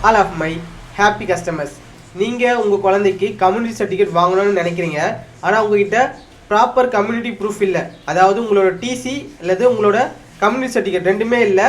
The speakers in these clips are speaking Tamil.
All of my happy customers நீங்கள் உங்கள் குழந்தைக்கு கம்யூனிட்டி சர்டிஃபிகேட் வாங்கணும்னு நினைக்கிறீங்க. ஆனால் உங்ககிட்ட ப்ராப்பர் கம்யூனிட்டி ப்ரூஃப் இல்லை. அதாவது உங்களோட டிசி அல்லது உங்களோட கம்யூனிட்டி சர்டிஃபிகேட் ரெண்டுமே இல்லை.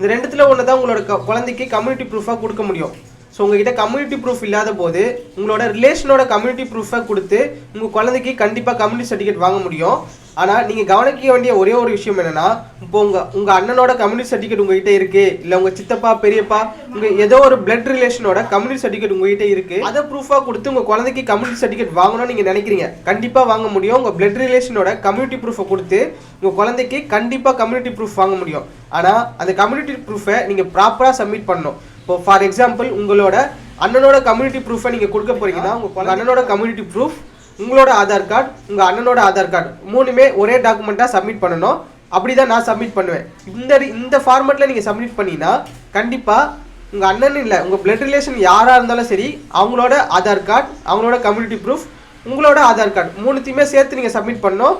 இந்த ரெண்டுத்தில் ஒன்று தான் உங்களோட க- குழந்தைக்கு கம்யூனிட்டி ப்ரூஃபாக கொடுக்க முடியும். ஸோ உங்ககிட்ட கம்யூனிட்டி ப்ரூஃப் இல்லாத போது உங்களோட ரிலேஷனோட கம்யூனிட்டி ப்ரூஃபை கொடுத்து உங்கள் குழந்தைக்கு கண்டிப்பாக கம்யூனிட்டி சர்டிஃபிகேட் வாங்க முடியும். ஆனால் நீங்கள் கவனிக்க வேண்டிய ஒரே ஒரு விஷயம் என்னன்னா இப்போ உங்கள் உங்கள் அண்ணனோட கம்யூனிஸ்ட் சர்டிஃபிகேட் உங்ககிட்ட இருக்குது இல்லை உங்கள் சித்தப்பா பெரியப்பா உங்கள் ஏதோ ஒரு பிளட் ரிலேஷனோட கம்யூனிஸ்ட் சர்டிஃபிகேட் உங்ககிட்ட இருக்குது அதை ப்ரூஃபாக கொடுத்து உங்கள் குழந்தைக்கு கம்யூனிட்டி சர்டிஃபிகேட் வாங்கணும்னு நீங்கள் நினைக்கிறீங்க. கண்டிப்பாக வாங்க முடியும். உங்கள் பிளட் ரிலேஷனோட கம்யூனிட்டி ப்ரூஃபை கொடுத்து உங்கள் குழந்தைக்கு கண்டிப்பாக கம்யூனிட்டி ப்ரூஃப் வாங்க முடியும். ஆனால் அந்த கம்யூனிட்டி ப்ரூஃபை நீங்கள் ப்ராப்பராக சப்மிட் பண்ணணும். இப்போ ஃபார் எக்ஸாம்பிள் உங்களோட அண்ணனோட கம்யூனிட்டி ப்ரூஃபை நீங்கள் கொடுக்க போறீங்கன்னா உங்கள் அண்ணனோட கம்யூனிட்டி ப்ரூஃப் உங்களோட ஆதார் கார்டு உங்கள் அண்ணனோட ஆதார் கார்டு மூணுமே ஒரே டாக்குமெண்ட்டாக சப்மிட் பண்ணணும். அப்படி தான் நான் சப்மிட் பண்ணுவேன். இந்த இந்த ஃபார்மேட்டில் நீங்கள் சப்மிட் பண்ணீங்கன்னா கண்டிப்பாக உங்கள் அண்ணன் இல்லை உங்கள் பிளட் ரிலேஷன் யாராக இருந்தாலும் சரி அவங்களோட ஆதார் கார்டு அவங்களோட கம்யூனிட்டி ப்ரூஃப் உங்களோட ஆதார் கார்டு மூணுத்தையுமே சேர்த்து நீங்கள் சப்மிட் பண்ணணும்.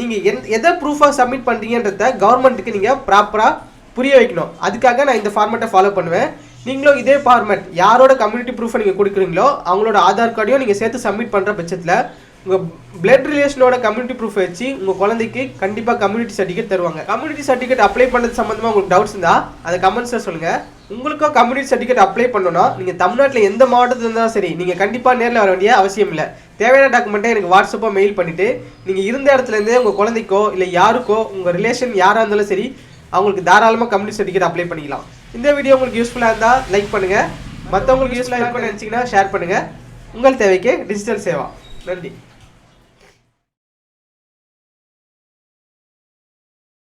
நீங்கள் எந் எதை ப்ரூஃபாக சப்மிட் பண்ணுறீங்கன்றத கவர்மெண்ட்டுக்கு நீங்கள் ப்ராப்பராக புரிய வைக்கணும். அதுக்காக நான் இந்த ஃபார்மேட்டை ஃபாலோ பண்ணுவேன். நீங்களும் இதே ஃபார்மேட் யாரோட கம்யூனிட்டி ப்ரூஃபை நீங்கள் கொடுக்குறீங்களோ அவங்களோட ஆதார் கார்டையும் நீங்கள் சேர்த்து சப்மிட் பண்ணுற பட்சத்தில் உங்கள் பிளட் ரிலேஷனோட கம்யூனிட்டி ப்ரூஃப் வச்சு உங்கள் குழந்தைக்கு கண்டிப்பாக கம்யூனிட்டி சர்டிஃபிகேட் தருவாங்க. கம்யூனிட்டி சர்டிஃபிகேட் அப்ளை பண்ணுறது சம்மந்தமாக உங்களுக்கு டவுட்ஸ் இருந்தால் அதை கமெண்ட்ஸில் சொல்லுங்கள் உங்களுக்கும் கம்யூனிட்டி சர்டிஃபிகேட் அப்ளை பண்ணணும்னா நீங்கள் தமிழ்நாட்டில் எந்த மாவட்டத்தில் இருந்தாலும் சரி நீங்கள் கண்டிப்பாக நேரில் வர வேண்டிய அவசியம் இல்லை. தேவையான டாக்குமெண்ட்டை எனக்கு வாட்ஸ்அப்பாக மெயில் பண்ணிவிட்டு நீங்கள் இருந்த இடத்துலேருந்தே உங்கள் குழந்தைக்கோ இல்லை யாருக்கோ உங்கள் ரிலேஷன் யாராக இருந்தாலும் சரி அவங்களுக்கு தாராளமாக கம்யூனிட்டி சர்டிஃபிகேட் அப்ளை பண்ணிக்கலாம். இந்த வீடியோ உங்களுக்கு யூஸ்ஃபுல்லாக இருந்தால் லைக் பண்ணுங்கள் மற்றவங்களுக்கு யூஸ்ஃபுல்லாக இருக்கும்னு நினச்சிங்கன்னா ஷேர் பண்ணுங்கள் உங்கள் தேவைக்கு டிஜிட்டல் சேவா. நன்றி.